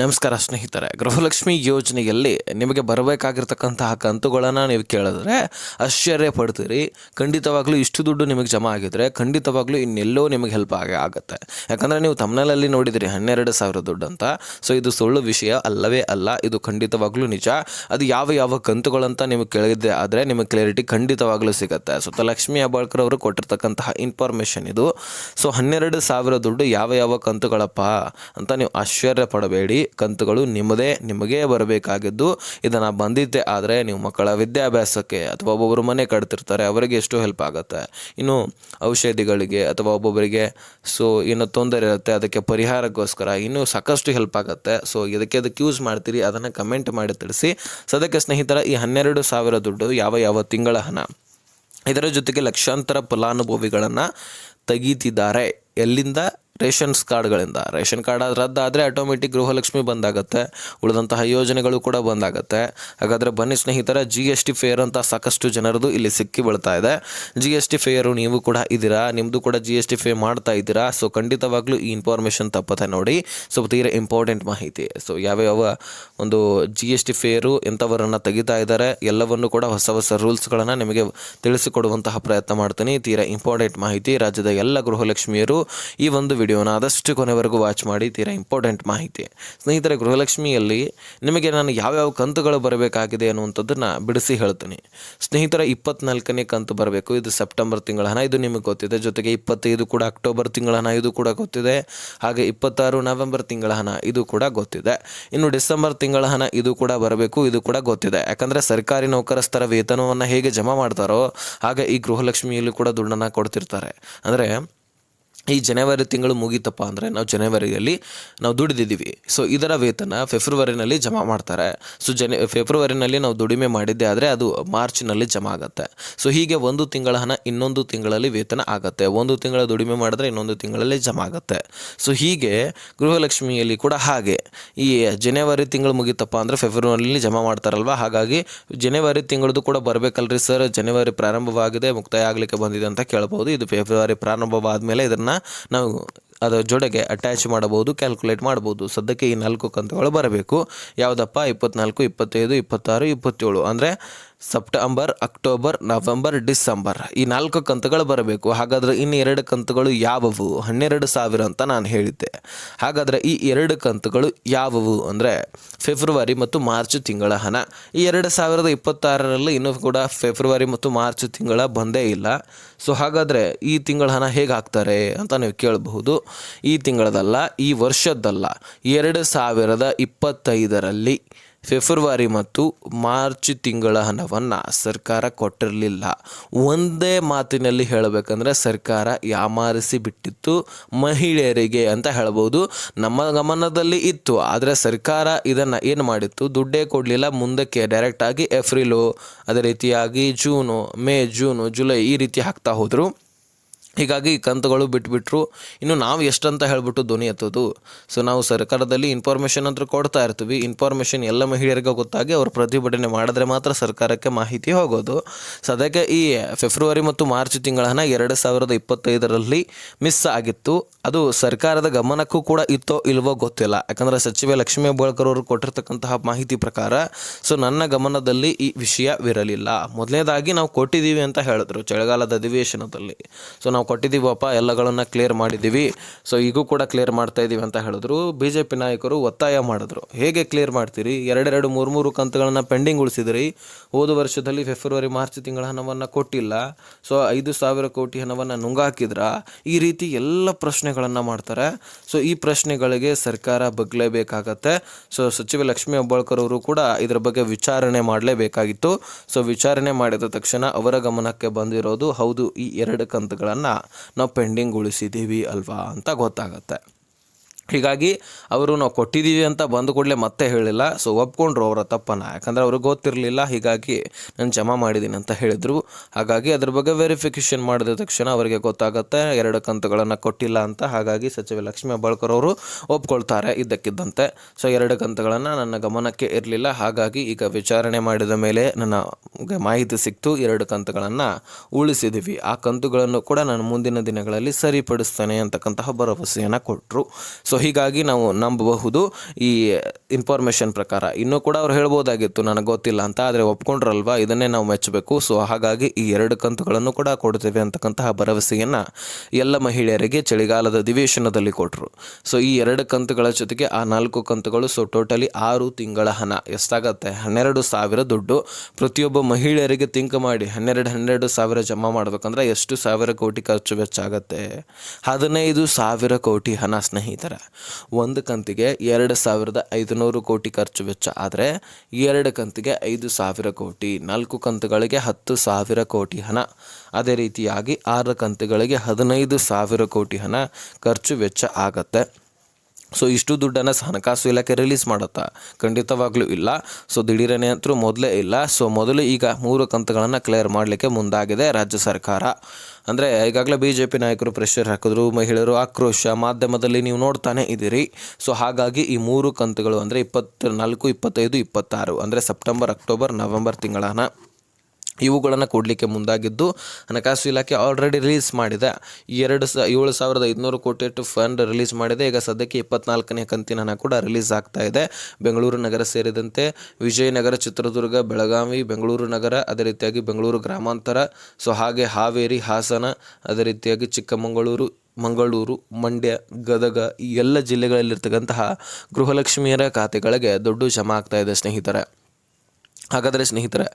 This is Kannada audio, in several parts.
ನಮಸ್ಕಾರ ಸ್ನೇಹಿತರೆ, ಗೃಹಲಕ್ಷ್ಮಿ ಯೋಜನೆಯಲ್ಲಿ ನಿಮಗೆ ಬರಬೇಕಾಗಿರ್ತಕ್ಕಂತಹ ಕಂತುಗಳನ್ನು ನೀವು ಕೇಳಿದ್ರೆ ಆಶ್ಚರ್ಯ ಪಡ್ತೀರಿ. ಖಂಡಿತವಾಗ್ಲೂ ಇಷ್ಟು ದುಡ್ಡು ನಿಮಗೆ ಜಮಾ ಆಗಿದ್ರೆ ಖಂಡಿತವಾಗ್ಲೂ ಇನ್ನೆಲ್ಲೋ ನಿಮಗೆ ಹೆಲ್ಪ್ ಆಗೇ ಆಗುತ್ತೆ. ಯಾಕಂದರೆ ನೀವು ತಮ್ಮನಲ್ಲಿ ನೋಡಿದಿರಿ, ಹನ್ನೆರಡು ಸಾವಿರ ದುಡ್ಡು ಅಂತ. ಸೊ ಇದು ಸುಳ್ಳು ವಿಷಯ ಅಲ್ಲವೇ ಅಲ್ಲ, ಇದು ಖಂಡಿತವಾಗ್ಲೂ ನಿಜ. ಅದು ಯಾವ ಯಾವ ಕಂತುಗಳಂತ ನಿಮಗೆ ಕೇಳಿದ್ದೆ ಆದರೆ ನಿಮಗೆ ಕ್ಲಾರಿಟಿ ಖಂಡಿತವಾಗ್ಲೂ ಸಿಗುತ್ತೆ. ಸೊ ಲಕ್ಷ್ಮಿ ಹೆಬ್ಬಾಳ್ಕರ್ ಅವರು ಕೊಟ್ಟಿರ್ತಕ್ಕಂತಹ ಇನ್ಫಾರ್ಮೇಷನ್ ಇದು. ಸೊ ಹನ್ನೆರಡು ಸಾವಿರ ದುಡ್ಡು ಯಾವ ಯಾವ ಕಂತುಗಳಪ್ಪ ಅಂತ ನೀವು ಆಶ್ಚರ್ಯ ಪಡಬೇಡಿ. ಕಂತುಗಳು ನಿಮ್ಮದೇ, ನಿಮಗೇ ಬರಬೇಕಾಗಿದ್ದು ಇದನ್ನು ಬಂದಿದ್ದೆ ಆದರೆ ನೀವು ಮಕ್ಕಳ ವಿದ್ಯಾಭ್ಯಾಸಕ್ಕೆ ಅಥವಾ ಒಬ್ಬೊಬ್ಬರು ಮನೆ ಕಟ್ತಿರ್ತಾರೆ, ಅವರಿಗೆ ಎಷ್ಟು ಹೆಲ್ಪ್ ಆಗುತ್ತೆ. ಇನ್ನು ಔಷಧಿಗಳಿಗೆ ಅಥವಾ ಒಬ್ಬೊಬ್ಬರಿಗೆ ಸೊ ಏನೋ ತೊಂದರೆ ಇರುತ್ತೆ, ಅದಕ್ಕೆ ಪರಿಹಾರಕ್ಕೋಸ್ಕರ ಇನ್ನೂ ಸಾಕಷ್ಟು ಹೆಲ್ಪ್ ಆಗುತ್ತೆ. ಸೊ ಇದಕ್ಕೆ ಅದಕ್ಕೆ ಯೂಸ್ ಮಾಡ್ತೀರಿ ಅದನ್ನು ಕಮೆಂಟ್ ಮಾಡಿ ತಿಳಿಸಿ. ಸದ್ಯಕ್ಕೆ ಸ್ನೇಹಿತರ, ಈ ಹನ್ನೆರಡು ಸಾವಿರ ದುಡ್ಡು ಯಾವ ಯಾವ ತಿಂಗಳ ಹಣ? ಇದರ ಜೊತೆಗೆ ಲಕ್ಷಾಂತರ ಫಲಾನುಭವಿಗಳನ್ನು ತೆಗೀತಿದ್ದಾರೆ. ಎಲ್ಲಿಂದ? ರೇಷನ್ಸ್ ಕಾರ್ಡ್ಗಳಿಂದ. ರೇಷನ್ ಕಾರ್ಡ್ ರದ್ದಾದರೆ ಆಟೋಮೆಟಿಕ್ ಗೃಹಲಕ್ಷ್ಮಿ ಬಂದಾಗುತ್ತೆ. ಉಳಿದಂತಹ ಯೋಜನೆಗಳು ಕೂಡ ಬಂದಾಗುತ್ತೆ. ಹಾಗಾದರೆ ಬನ್ನಿ ಸ್ನೇಹಿತರ ಜಿ ಎಸ್ ಟಿ ಫೇರ್ ಅಂತ ಸಾಕಷ್ಟು ಜನರದು ಇಲ್ಲಿ ಸಿಕ್ಕಿ ಬೀಳ್ತಾ ಇದೆ. ಜಿ ಎಸ್ ಟಿ ಫೇರು ನೀವು ಕೂಡ ಇದ್ದೀರಾ? ನಿಮ್ಮದು ಕೂಡ ಜಿ ಎಸ್ ಟಿ ಫೇ ಮಾಡ್ತಾ ಇದ್ದೀರಾ? ಸೊ ಖಂಡಿತವಾಗ್ಲೂ ಈ ಇನ್ಫಾರ್ಮೇಷನ್ ತಪ್ಪತ್ತೆ ನೋಡಿ. ಸೊ ತೀರ ಇಂಪಾರ್ಟೆಂಟ್ ಮಾಹಿತಿ. ಸೊ ಯಾವ್ಯಾವ ಒಂದು ಜಿ ಎಸ್ ಟಿ ಫೇರು ಎಂಥವರನ್ನು ತೆಗಿತಾ ಇದ್ದಾರೆ, ಎಲ್ಲವನ್ನು ಕೂಡ ಹೊಸ ಹೊಸ ರೂಲ್ಸ್ಗಳನ್ನು ನಿಮಗೆ ತಿಳಿಸಿಕೊಡುವಂತಹ ಪ್ರಯತ್ನ ಮಾಡ್ತೀನಿ. ತೀರಾ ಇಂಪಾರ್ಟೆಂಟ್ ಮಾಹಿತಿ. ರಾಜ್ಯದ ಎಲ್ಲ ಗೃಹಲಕ್ಷ್ಮಿಯರು ಈ ಒಂದು ವಿಡಿಯೋನ ಆದಷ್ಟು ಕೊನೆವರೆಗೂ ವಾಚ್ ಮಾಡಿ ತೀರಾ ಇಂಪಾರ್ಟೆಂಟ್ ಮಾಹಿತಿ. ಸ್ನೇಹಿತರೆ, ಗೃಹಲಕ್ಷ್ಮಿಯಲ್ಲಿ ನಿಮಗೆ ನಾನು ಯಾವ್ಯಾವ ಕಂತುಗಳು ಬರಬೇಕಾಗಿದೆ ಅನ್ನುವಂಥದ್ದನ್ನು ಬಿಡಿಸಿ ಹೇಳ್ತೀನಿ. ಸ್ನೇಹಿತರ, ಇಪ್ಪತ್ನಾಲ್ಕನೇ ಕಂತು ಬರಬೇಕು. ಇದು ಸೆಪ್ಟೆಂಬರ್ ತಿಂಗಳ ಹಣ, ಇದು ನಿಮಗೆ ಗೊತ್ತಿದೆ. ಜೊತೆಗೆ ಇಪ್ಪತ್ತೈದು ಕೂಡ ಅಕ್ಟೋಬರ್ ತಿಂಗಳ ಹಣ, ಇದು ಕೂಡ ಗೊತ್ತಿದೆ. ಹಾಗೆ ಇಪ್ಪತ್ತಾರು ನವೆಂಬರ್ ತಿಂಗಳ ಹಣ, ಇದು ಕೂಡ ಗೊತ್ತಿದೆ. ಇನ್ನು ಡಿಸೆಂಬರ್ ತಿಂಗಳ ಹಣ, ಇದು ಕೂಡ ಬರಬೇಕು, ಇದು ಕೂಡ ಗೊತ್ತಿದೆ. ಯಾಕಂದರೆ ಸರ್ಕಾರಿ ನೌಕರಸ್ಥರ ವೇತನವನ್ನು ಹೇಗೆ ಜಮಾ ಮಾಡ್ತಾರೋ, ಹಾಗೆ ಈ ಗೃಹಲಕ್ಷ್ಮಿಯಲ್ಲಿ ಕೂಡ ದುಡ್ಡನ್ನು ಕೊಡ್ತಿರ್ತಾರೆ. ಅಂದರೆ ಈ ಜನವರಿ ತಿಂಗಳು ಮುಗೀತಪ್ಪ ಅಂದರೆ ನಾವು ಜನವರಿಯಲ್ಲಿ ನಾವು ದುಡಿದಿದ್ದೀವಿ. ಸೊ ಇದರ ವೇತನ ಫೆಬ್ರವರಿನಲ್ಲಿ ಜಮಾ ಮಾಡ್ತಾರೆ. ಸೊ ಜನ, ಫೆಬ್ರವರಿನಲ್ಲಿ ನಾವು ದುಡಿಮೆ ಮಾಡಿದ್ದೆ ಆದರೆ ಅದು ಮಾರ್ಚ್ನಲ್ಲಿ ಜಮಾ ಆಗುತ್ತೆ. ಸೊ ಹೀಗೆ ಒಂದು ತಿಂಗಳ ಹಣ ಇನ್ನೊಂದು ತಿಂಗಳಲ್ಲಿ ವೇತನ ಆಗುತ್ತೆ. ಒಂದು ತಿಂಗಳ ದುಡಿಮೆ ಮಾಡಿದ್ರೆ ಇನ್ನೊಂದು ತಿಂಗಳಲ್ಲಿ ಜಮಾ ಆಗುತ್ತೆ. ಸೊ ಹೀಗೆ ಗೃಹಲಕ್ಷ್ಮಿಯಲ್ಲಿ ಕೂಡ ಹಾಗೆ. ಈ ಜನವರಿ ತಿಂಗಳು ಮುಗೀತಪ್ಪ ಅಂದರೆ ಫೆಬ್ರವರಿಯಲ್ಲಿ ಜಮಾ ಮಾಡ್ತಾರಲ್ವ? ಹಾಗಾಗಿ ಜನವರಿ ತಿಂಗಳದ್ದು ಕೂಡ ಬರಬೇಕಲ್ರಿ ಸರ್ ಜನವರಿ ಪ್ರಾರಂಭವಾಗಿದೆ, ಮುಕ್ತಾಯ ಆಗಲಿಕ್ಕೆ ಬಂದಿದೆ ಅಂತ ಕೇಳ್ಬೋದು. ಇದು ಫೆಬ್ರವರಿ ಪ್ರಾರಂಭವಾದ ಮೇಲೆ ಇದನ್ನು ನಾವು ಅದರ ಜೊತೆಗೆ ಅಟ್ಯಾಚ್ ಮಾಡಬಹುದು ಕ್ಯಾಲ್ಕುಲೇಟ್ ಮಾಡ್ಬೋದು ಸದ್ಯಕ್ಕೆ ಈ ನಾಲ್ಕು ಕಂತುಗಳು ಬರಬೇಕು. ಯಾವುದಪ್ಪ? ಇಪ್ಪತ್ನಾಲ್ಕು, ಇಪ್ಪತ್ತೈದು, ಇಪ್ಪತ್ತಾರು, ಇಪ್ಪತ್ತೇಳು. ಅಂದರೆ ಸೆಪ್ಟೆಂಬರ್, ಅಕ್ಟೋಬರ್, ನವೆಂಬರ್, ಡಿಸೆಂಬರ್ ಈ ನಾಲ್ಕು ಕಂತುಗಳು ಬರಬೇಕು. ಹಾಗಾದರೆ ಇನ್ನು ಎರಡು ಕಂತುಗಳು ಯಾವುವು? ಹನ್ನೆರಡು ಸಾವಿರ ಅಂತ ನಾನು ಹೇಳಿದ್ದೆ. ಹಾಗಾದರೆ ಈ ಎರಡು ಕಂತುಗಳು ಯಾವುವು ಅಂದರೆ ಫೆಬ್ರವರಿ ಮತ್ತು ಮಾರ್ಚ್ ತಿಂಗಳ ಹಣ. ಈ ಎರಡು ಸಾವಿರದ ಇಪ್ಪತ್ತಾರರಲ್ಲಿ ಇನ್ನೂ ಕೂಡ ಫೆಬ್ರವರಿ ಮತ್ತು ಮಾರ್ಚ್ ತಿಂಗಳ ಬಂದೇ ಇಲ್ಲ. ಸೊ ಹಾಗಾದರೆ ಈ ತಿಂಗಳ ಹಣ ಹೇಗೆ ಹಾಕ್ತಾರೆ ಅಂತ ನೀವು ಕೇಳಬಹುದು. ಈ ತಿಂಗಳದಲ್ಲ, ಈ ವರ್ಷದ್ದಲ್ಲ. ಎರಡು ಸಾವಿರದ ಇಪ್ಪತ್ತೈದರಲ್ಲಿ ಫೆಬ್ರವರಿ ಮತ್ತು ಮಾರ್ಚ್ ತಿಂಗಳ ಹಣವನ್ನು ಸರ್ಕಾರ ಕೊಟ್ಟಿರಲಿಲ್ಲ. ಒಂದೇ ಮಾತಿನಲ್ಲಿ ಹೇಳಬೇಕಂದ್ರೆ ಸರ್ಕಾರ ಯಾಮಾರಿಸಿ ಬಿಟ್ಟಿತ್ತು, ಮಹಿಳೆಯರಿಗೆ ಅಂತ ಹೇಳ್ಬೋದು. ನಮ್ಮ ಗಮನದಲ್ಲಿ ಇತ್ತು, ಆದರೆ ಸರ್ಕಾರ ಇದನ್ನು ಏನು ಮಾಡಿತ್ತು? ದುಡ್ಡೇ ಕೊಡಲಿಲ್ಲ, ಮುಂದಕ್ಕೆ ಡೈರೆಕ್ಟಾಗಿ ಏಪ್ರಿಲು, ಅದೇ ರೀತಿಯಾಗಿ ಜೂನು, ಮೇ, ಜೂನು, ಜುಲೈ ಈ ರೀತಿ ಹಾಕ್ತಾ ಹೋದರು. ಹೀಗಾಗಿ ಈ ಕಂತುಗಳು ಬಿಟ್ಬಿಟ್ರು. ಇನ್ನು ನಾವು ಎಷ್ಟಂತ ಹೇಳ್ಬಿಟ್ಟು ಧ್ವನಿ ಎತ್ತೋದು? ಸೊ ನಾವು ಸರ್ಕಾರದಲ್ಲಿ ಇನ್ಫಾರ್ಮೇಷನ್ ಅಂತ ಕೊಡ್ತಾ ಇರ್ತೀವಿ. ಇನ್ಫಾರ್ಮೇಷನ್ ಎಲ್ಲ ಮಹಿಳೆಯರಿಗೆ ಗೊತ್ತಾಗಿ ಅವರು ಪ್ರತಿಭಟನೆ ಮಾಡಿದ್ರೆ ಮಾತ್ರ ಸರ್ಕಾರಕ್ಕೆ ಮಾಹಿತಿ ಹೋಗೋದು. ಸದ್ಯಕ್ಕೆ ಈ ಫೆಬ್ರವರಿ ಮತ್ತು ಮಾರ್ಚ್ ತಿಂಗಳ ಹಣ ಎರಡು ಸಾವಿರದ ಇಪ್ಪತ್ತೈದರಲ್ಲಿ ಮಿಸ್ ಆಗಿತ್ತು. ಅದು ಸರ್ಕಾರದ ಗಮನಕ್ಕೂ ಕೂಡ ಇತ್ತೋ ಇಲ್ವೋ ಗೊತ್ತಿಲ್ಲ. ಯಾಕಂದರೆ ಸಚಿವೆ ಲಕ್ಷ್ಮೀ ಹೆಬ್ಬಾಳ್ಕರ್ ಅವರು ಕೊಟ್ಟಿರ್ತಕ್ಕಂತಹ ಮಾಹಿತಿ ಪ್ರಕಾರ ಸೊ ನನ್ನ ಗಮನದಲ್ಲಿ ಈ ವಿಷಯವಿರಲಿಲ್ಲ. ಮೊದಲನೇದಾಗಿ ನಾವು ಕೊಟ್ಟಿದ್ದೀವಿ ಅಂತ ಹೇಳಿದ್ರು, ಚಳಿಗಾಲದ ಅಧಿವೇಶನದಲ್ಲಿ. ಸೊ ನಾವು ಕೊಟ್ಟಿದ್ದೀವಪ್ಪ, ಎಲ್ಲಗಳನ್ನು ಕ್ಲಿಯರ್ ಮಾಡಿದ್ದೀವಿ. ಸೊ ಈಗೂ ಕೂಡ ಕ್ಲಿಯರ್ ಮಾಡ್ತಾ ಇದ್ದೀವಿ ಅಂತ ಹೇಳಿದ್ರು. ಬಿ ಜೆ ಪಿ ನಾಯಕರು ಒತ್ತಾಯ ಮಾಡಿದ್ರು. ಹೇಗೆ ಕ್ಲಿಯರ್ ಮಾಡ್ತೀರಿ? ಎರಡೆರಡು ಮೂರು ಮೂರು ಕಂತುಗಳನ್ನು ಪೆಂಡಿಂಗ್ ಉಳಿಸಿದ್ರಿ. ಹೋದ ವರ್ಷದಲ್ಲಿ ಫೆಬ್ರವರಿ ಮಾರ್ಚ್ ತಿಂಗಳ ಹಣವನ್ನು ಕೊಟ್ಟಿಲ್ಲ. ಸೊ ಐದು ಸಾವಿರ ಕೋಟಿ ಹಣವನ್ನು ನುಂಗಾಕಿದ್ರ. ಈ ರೀತಿ ಎಲ್ಲ ಪ್ರಶ್ನೆಗಳನ್ನು ಮಾಡ್ತಾರೆ. ಸೊ ಈ ಪ್ರಶ್ನೆಗಳಿಗೆ ಸರ್ಕಾರ ಬಗ್ಲೇಬೇಕಾಗತ್ತೆ. ಸೊ ಸಚಿವ ಲಕ್ಷ್ಮೀ ಹೆಬ್ಬಾಳ್ಕರ್ ಅವರು ಕೂಡ ಇದರ ಬಗ್ಗೆ ವಿಚಾರಣೆ ಮಾಡಲೇಬೇಕಾಗಿತ್ತು. ಸೊ ವಿಚಾರಣೆ ಮಾಡಿದ ತಕ್ಷಣ ಅವರ ಗಮನಕ್ಕೆ ಬಂದಿರೋದು ಹೌದು, ಈ ಎರಡು ಕಂತುಗಳನ್ನು. ನಾವು ಪೆಂಡಿಂಗ್ ಉಳಿಸಿದ್ದೀವಿ ಅಲ್ವಾ ಅಂತ ಗೊತ್ತಾಗತ್ತೆ. ಹೀಗಾಗಿ ಅವರು ನಾವು ಕೊಟ್ಟಿದ್ದೀವಿ ಅಂತ ಬಂದ ಕೂಡಲೇ ಮತ್ತೆ ಹೇಳಿಲ್ಲ. ಸೊ ಒಪ್ಕೊಂಡ್ರು ಅವರ ತಪ್ಪನ್ನು. ಯಾಕಂದರೆ ಅವ್ರಿಗೆ ಗೊತ್ತಿರಲಿಲ್ಲ. ಹೀಗಾಗಿ ನಾನು ಜಮಾ ಮಾಡಿದ್ದೀನಿ ಅಂತ ಹೇಳಿದರು. ಹಾಗಾಗಿ ಅದ್ರ ಬಗ್ಗೆ ವೆರಿಫಿಕೇಷನ್ ಮಾಡಿದ ತಕ್ಷಣ ಅವರಿಗೆ ಗೊತ್ತಾಗುತ್ತೆ. ಎರಡು ಕಂತುಗಳನ್ನು ಕೊಟ್ಟಿಲ್ಲ ಅಂತ. ಹಾಗಾಗಿ ಸಚಿವ ಲಕ್ಷ್ಮೀ ಬಳ್ಕರ್ ಅವರು ಒಪ್ಕೊಳ್ತಾರೆ ಇದ್ದಕ್ಕಿದ್ದಂತೆ. ಸೊ ಎರಡು ಕಂತುಗಳನ್ನು ನನ್ನ ಗಮನಕ್ಕೆ ಇರಲಿಲ್ಲ. ಹಾಗಾಗಿ ಈಗ ವಿಚಾರಣೆ ಮಾಡಿದ ಮೇಲೆ ನನ್ನ ಮಾಹಿತಿ ಸಿಕ್ತು. ಎರಡು ಕಂತುಗಳನ್ನು ಉಳಿಸಿದ್ದೀವಿ ಆ ಕಂತುಗಳನ್ನು ಕೂಡ ನಾನು ಮುಂದಿನ ದಿನಗಳಲ್ಲಿ ಸರಿಪಡಿಸ್ತೇನೆ ಅಂತಕ್ಕಂತಹ ಭರವಸೆಯನ್ನು ಕೊಟ್ಟರು ಸೊ ಹೀಗಾಗಿ ನಾವು ನಂಬಬಹುದು ಈ ಇನ್ಫಾರ್ಮೇಷನ್ ಪ್ರಕಾರ. ಇನ್ನೂ ಕೂಡ ಅವ್ರು ಹೇಳ್ಬೋದಾಗಿತ್ತು, ನನಗೆ ಗೊತ್ತಿಲ್ಲ ಅಂತ, ಆದರೆ ಒಪ್ಕೊಂಡ್ರಲ್ವಾ? ಇದನ್ನೇ ನಾವು ಮೆಚ್ಚಬೇಕು. ಸೊ ಹಾಗಾಗಿ ಈ ಎರಡು ಕಂತುಗಳನ್ನು ಕೂಡ ಕೊಡ್ತೇವೆ ಅಂತಕ್ಕಂತಹ ಭರವಸೆಯನ್ನು ಎಲ್ಲ ಮಹಿಳೆಯರಿಗೆ ಚಳಿಗಾಲದ ಅಧಿವೇಶನದಲ್ಲಿ ಕೊಟ್ಟರು ಸೊ ಈ ಎರಡು ಕಂತುಗಳ ಜೊತೆಗೆ ಆ ನಾಲ್ಕು ಕಂತುಗಳು ಸೊ ಟೋಟಲಿ ಆರು ತಿಂಗಳ ಹಣ. ಎಷ್ಟಾಗತ್ತೆ? ಹನ್ನೆರಡು ಸಾವಿರ ದುಡ್ಡು. ಪ್ರತಿಯೊಬ್ಬ ಮಹಿಳೆಯರಿಗೆ ತಿಂಕ್ ಮಾಡಿ, ಹನ್ನೆರಡು ಹನ್ನೆರಡು ಸಾವಿರ ಜಮಾ ಮಾಡಬೇಕಂದ್ರೆ ಎಷ್ಟು ಸಾವಿರ ಕೋಟಿ ಖರ್ಚು ವೆಚ್ಚ ಆಗತ್ತೆ ಹದಿನೈದು ಸಾವಿರ ಕೋಟಿ ಹಣ, ಸ್ನೇಹಿತರ. ಒಂದು ಕಂತಿಗೆ ಎರಡು ಸಾವಿರದ ಐದುನೂರು ಕೋಟಿ ಖರ್ಚು ವೆಚ್ಚ. ಆದರೆ ಎರಡು ಕಂತಿಗೆ ಐದು ಸಾವಿರ ಕೋಟಿ, ನಾಲ್ಕು ಕಂತುಗಳಿಗೆ ಹತ್ತು ಸಾವಿರ ಕೋಟಿ ಹಣ. ಅದೇ ರೀತಿಯಾಗಿ ಆರು ಕಂತುಗಳಿಗೆ ಹದಿನೈದು ಸಾವಿರ ಕೋಟಿ ಹಣ ಖರ್ಚು ವೆಚ್ಚ ಆಗತ್ತೆ. ಸೊ ಇಷ್ಟು ದುಡ್ಡನ್ನು ಹಣಕಾಸು ಇಲಾಖೆ ರಿಲೀಸ್ ಮಾಡುತ್ತಾ. ಖಂಡಿತವಾಗ್ಲೂ ಇಲ್ಲ. ಸೊ ದಿಢೀರನೆ ಅಂತೂ ಮೊದಲೇ ಇಲ್ಲ. ಸೊ ಮೊದಲು ಈಗ ಮೂರು ಕಂತುಗಳನ್ನು ಕ್ಲಿಯರ್ ಮಾಡಲಿಕ್ಕೆ ಮುಂದಾಗಿದೆ ರಾಜ್ಯ ಸರ್ಕಾರ. ಅಂದರೆ, ಈಗಾಗಲೇ ಬಿ ಜೆ ಪಿ ನಾಯಕರು ಪ್ರೆಷರ್ ಹಾಕಿದ್ರು, ಮಹಿಳೆಯರು ಆಕ್ರೋಶ, ಮಾಧ್ಯಮದಲ್ಲಿ ನೀವು ನೋಡ್ತಾನೆ ಇದ್ದೀರಿ. ಸೊ ಹಾಗಾಗಿ ಈ ಮೂರು ಕಂತುಗಳು ಅಂದರೆ ಇಪ್ಪತ್ತ ನಾಲ್ಕು, ಇಪ್ಪತ್ತೈದು, ಇಪ್ಪತ್ತಾರು, ಅಂದರೆ ಸೆಪ್ಟೆಂಬರ್ ಅಕ್ಟೋಬರ್ ನವೆಂಬರ್ ತಿಂಗಳ ಹಣ ಇವುಗಳನ್ನು ಕೊಡಲಿಕ್ಕೆ ಮುಂದಾಗಿದ್ದು ಹಣಕಾಸು ಇಲಾಖೆ ಆಲ್ರೆಡಿ ರಿಲೀಸ್ ಮಾಡಿದೆ. ಎರಡು ಸ ಏಳು ಸಾವಿರದ ಐದುನೂರು ಕೋಟಿ ಅಷ್ಟು ಫಂಡ್ ರಿಲೀಸ್ ಮಾಡಿದೆ. ಈಗ ಸದ್ಯಕ್ಕೆ ಇಪ್ಪತ್ನಾಲ್ಕನೇ ಕಂತಿನ ಹಣ ಕೂಡ ರಿಲೀಸ್ ಆಗ್ತಾ ಇದೆ. ಬೆಂಗಳೂರು ನಗರ ಸೇರಿದಂತೆ ವಿಜಯನಗರ, ಚಿತ್ರದುರ್ಗ, ಬೆಳಗಾವಿ, ಬೆಂಗಳೂರು ನಗರ, ಅದೇ ರೀತಿಯಾಗಿ ಬೆಂಗಳೂರು ಗ್ರಾಮಾಂತರ, ಸೊ ಹಾಗೆ ಹಾವೇರಿ, ಹಾಸನ, ಅದೇ ರೀತಿಯಾಗಿ ಚಿಕ್ಕಮಗಳೂರು, ಮಂಗಳೂರು, ಮಂಡ್ಯ, ಗದಗ ಈ ಎಲ್ಲ ಜಿಲ್ಲೆಗಳಲ್ಲಿರ್ತಕ್ಕಂತಹ ಗೃಹಲಕ್ಷ್ಮಿಯರ ಖಾತೆಗಳಿಗೆ ದುಡ್ಡು ಜಮಾ ಆಗ್ತಾ ಇದೆ ಸ್ನೇಹಿತರೆ. ಹಾಗಾದರೆ ಸ್ನೇಹಿತರೆ,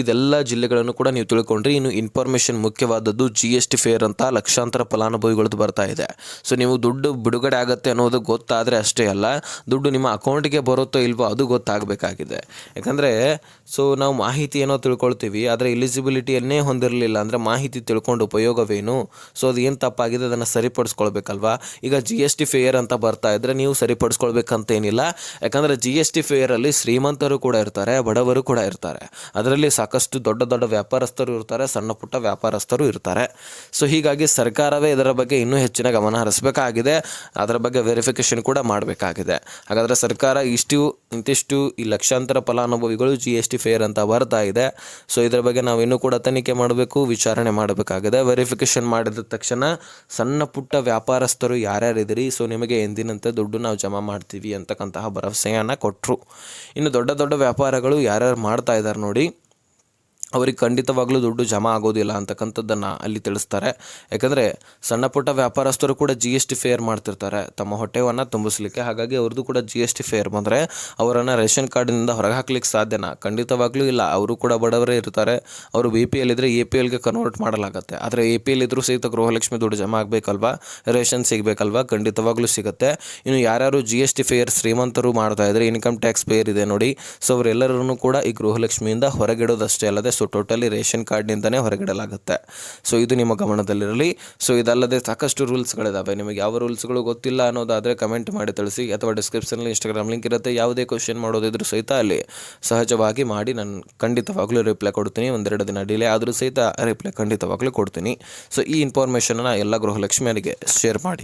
ಇದೆಲ್ಲ ಜಿಲ್ಲೆಗಳನ್ನು ಕೂಡ ನೀವು ತಿಳ್ಕೊಂಡ್ರಿ. ಇನ್ನು ಇನ್ಫಾರ್ಮೇಷನ್ ಮುಖ್ಯವಾದದ್ದು ಜಿ ಎಸ್ ಟಿ ಫೇರ್ ಅಂತ ಲಕ್ಷಾಂತರ ಫಲಾನುಭವಿಗಳದ್ದು ಬರ್ತಾ ಇದೆ. ಸೊ ನೀವು ದುಡ್ಡು ಬಿಡುಗಡೆ ಆಗುತ್ತೆ ಅನ್ನೋದು ಗೊತ್ತಾದರೆ ಅಷ್ಟೇ ಅಲ್ಲ, ದುಡ್ಡು ನಿಮ್ಮ ಅಕೌಂಟಿಗೆ ಬರುತ್ತೋ ಇಲ್ವೋ ಅದು ಗೊತ್ತಾಗಬೇಕಾಗಿದೆ. ಯಾಕಂದರೆ ಸೊ ನಾವು ಮಾಹಿತಿ ಏನೋ ತಿಳ್ಕೊಳ್ತೀವಿ, ಆದರೆ ಎಲಿಜಿಬಿಲಿಟಿಯನ್ನೇ ಹೊಂದಿರಲಿಲ್ಲ ಅಂದರೆ ಮಾಹಿತಿ ತಿಳ್ಕೊಂಡು ಉಪಯೋಗವೇನು? ಸೊ ಅದು ಏನು ತಪ್ಪಾಗಿದೆ ಅದನ್ನು ಸರಿಪಡಿಸ್ಕೊಳ್ಬೇಕಲ್ವಾ? ಈಗ ಜಿ ಎಸ್ ಟಿ ಫೇರ್ ಅಂತ ಬರ್ತಾ ಇದ್ದರೆ ನೀವು ಸರಿಪಡಿಸ್ಕೊಳ್ಬೇಕಂತೇನಿಲ್ಲ. ಯಾಕಂದರೆ ಜಿ ಎಸ್ ಟಿ ಫೇರಲ್ಲಿ ಶ್ರೀಮಂತರು ಕೂಡ ಇರ್ತಾರೆ, ಬಡವರು ಕೂಡ ಇರ್ತಾರೆ. ಅದರಲ್ಲಿ ಸಾಕಷ್ಟು ದೊಡ್ಡ ದೊಡ್ಡ ವ್ಯಾಪಾರಸ್ಥರು ಇರ್ತಾರೆ, ಸಣ್ಣ ಪುಟ್ಟ ವ್ಯಾಪಾರಸ್ಥರು ಇರ್ತಾರೆ. ಸೊ ಹೀಗಾಗಿ ಸರ್ಕಾರವೇ ಇದರ ಬಗ್ಗೆ ಇನ್ನೂ ಹೆಚ್ಚಿನ ಗಮನ ಹರಿಸಬೇಕಾಗಿದೆ. ಅದರ ಬಗ್ಗೆ ವೆರಿಫಿಕೇಷನ್ ಕೂಡ ಮಾಡಬೇಕಾಗಿದೆ. ಹಾಗಾದರೆ ಸರ್ಕಾರ ಇಷ್ಟು ಇಂತಿಷ್ಟು ಈ ಲಕ್ಷಾಂತರ ಫಲಾನುಭವಿಗಳು ಜಿ ಎಸ್ ಟಿ ಫೇರ್ ಅಂತ ಬರ್ತಾ ಇದೆ. ಸೊ ಇದರ ಬಗ್ಗೆ ನಾವು ಇನ್ನೂ ಕೂಡ ತನಿಖೆ ಮಾಡಬೇಕು, ವಿಚಾರಣೆ ಮಾಡಬೇಕಾಗಿದೆ. ವೆರಿಫಿಕೇಷನ್ ಮಾಡಿದ ತಕ್ಷಣ ಸಣ್ಣ ಪುಟ್ಟ ವ್ಯಾಪಾರಸ್ಥರು ಯಾರ್ಯಾರಿದ್ದೀರಿ? ಸೊ ನಿಮಗೆ ಎಂದಿನಂತೆ ದುಡ್ಡು ನಾವು ಜಮಾ ಮಾಡ್ತೀವಿ ಅಂತಕ್ಕಂತಹ ಭರವಸೆಯನ್ನು ಕೊಟ್ಟರು ಇನ್ನು ದೊಡ್ಡ ದೊಡ್ಡ ವ್ಯಾಪಾರಗಳು ಯಾರ್ಯಾರು ಮಾಡ್ತಾ ಇದ್ದಾರೆ ನೋಡಿ ಅವ್ರಿಗೆ ಖಂಡಿತವಾಗ್ಲೂ ದುಡ್ಡು ಜಮಾ ಆಗೋದಿಲ್ಲ ಅಂತಕ್ಕಂಥದ್ದನ್ನು ಅಲ್ಲಿ ತಿಳಿಸ್ತಾರೆ. ಯಾಕಂದರೆ ಸಣ್ಣ ಪುಟ್ಟ ವ್ಯಾಪಾರಸ್ಥರು ಕೂಡ ಜಿ ಎಸ್ ಟಿ ಫೇರ್ ಮಾಡ್ತಿರ್ತಾರೆ. ತಮ್ಮ ಹೊಟ್ಟೆವನ್ನು ತುಂಬಿಸ್ಲಿಕ್ಕೆ. ಹಾಗಾಗಿ ಅವ್ರದ್ದು ಕೂಡ ಜಿ ಎಸ್ ಟಿ ಫೇರ್ ಬಂದರೆ ಅವರನ್ನು ರೇಷನ್ ಕಾರ್ಡಿನಿಂದ ಹೊರಗೆ ಹಾಕ್ಲಿಕ್ಕೆ ಸಾಧ್ಯನಾ? ಖಂಡಿತವಾಗ್ಲೂ ಇಲ್ಲ. ಅವರು ಕೂಡ ಬಡವರೇ ಇರ್ತಾರೆ. ಅವರು ಬಿ ಪಿ ಎಲ್ ಇದ್ದರೆ ಎ ಪಿ ಎಲ್ಗೆ ಕನ್ವರ್ಟ್ ಮಾಡಲಾಗುತ್ತೆ. ಆದರೆ ಎ ಪಿ ಎಲ್ ಇದ್ದರೂ ಸಹಿತ ಗೃಹಲಕ್ಷ್ಮಿ ದುಡ್ಡು ಜಮಾ ಆಗಬೇಕಲ್ವಾ? ರೇಷನ್ ಸಿಗಬೇಕಲ್ವಾ? ಖಂಡಿತವಾಗ್ಲೂ ಸಿಗುತ್ತೆ. ಇನ್ನು ಯಾರ್ಯಾರು ಜಿ ಎಸ್ ಟಿ ಫೇರ್ ಶ್ರೀಮಂತರು ಮಾಡ್ತಾ ಇದ್ದಾರೆ ಇನ್ಕಮ್ ಟ್ಯಾಕ್ಸ್ ಫೇರ್ ಇದೆ ನೋಡಿ. ಸೊ ಅವರೆಲ್ಲರನ್ನು ಕೂಡ ಈ ಗೃಹಲಕ್ಷ್ಮಿಯಿಂದ ಹೊರಗಿಡೋದಷ್ಟೇ ಅಲ್ಲದೆ ಸೊ ಟೋಟಲಿ ರೇಷನ್ ಕಾರ್ಡ್ನಿಂದನೇ ಹೊರಗಿಡಲಾಗುತ್ತೆ. ಸೊ ಇದು ನಿಮ್ಮ ಗಮನದಲ್ಲಿರಲಿ. ಸೊ ಇದಲ್ಲದೆ ಸಾಕಷ್ಟು ರೂಲ್ಸ್ಗಳಿದ್ದಾವೆ ನಿಮಗೆ ಯಾವ ರೂಲ್ಸ್ಗಳು ಗೊತ್ತಿಲ್ಲ ಅನ್ನೋದಾದರೆ ಕಮೆಂಟ್ ಮಾಡಿ ತಿಳಿಸಿ. ಅಥವಾ ಡಿಸ್ಕ್ರಿಪ್ಷನಲ್ಲಿ ಇನ್ಸ್ಟಾಗ್ರಾಮ್ ಲಿಂಕ್ ಇರುತ್ತೆ. ಯಾವುದೇ ಕ್ವಶನ್ ಮಾಡೋದಿದ್ರು ಸಹಿತ ಅಲ್ಲಿ ಸಹಜವಾಗಿ ಮಾಡಿ ನಾನು ಖಂಡಿತವಾಗಲೂ ರಿಪ್ಲೈ ಕೊಡ್ತೀನಿ. ಒಂದೆರಡು ದಿನ ಡಿಲೇ ಆದರೂ ಸಹಿತ ರಿಪ್ಲೈ ಖಂಡಿತವಾಗಲೂ ಕೊಡ್ತೀನಿ. ಸೊ ಈ ಇನ್ಫಾರ್ಮೇಷನನ್ನು ಎಲ್ಲ ಗೃಹಲಕ್ಷ್ಮಿಯರಿಗೆ ಶೇರ್ ಮಾಡಿ.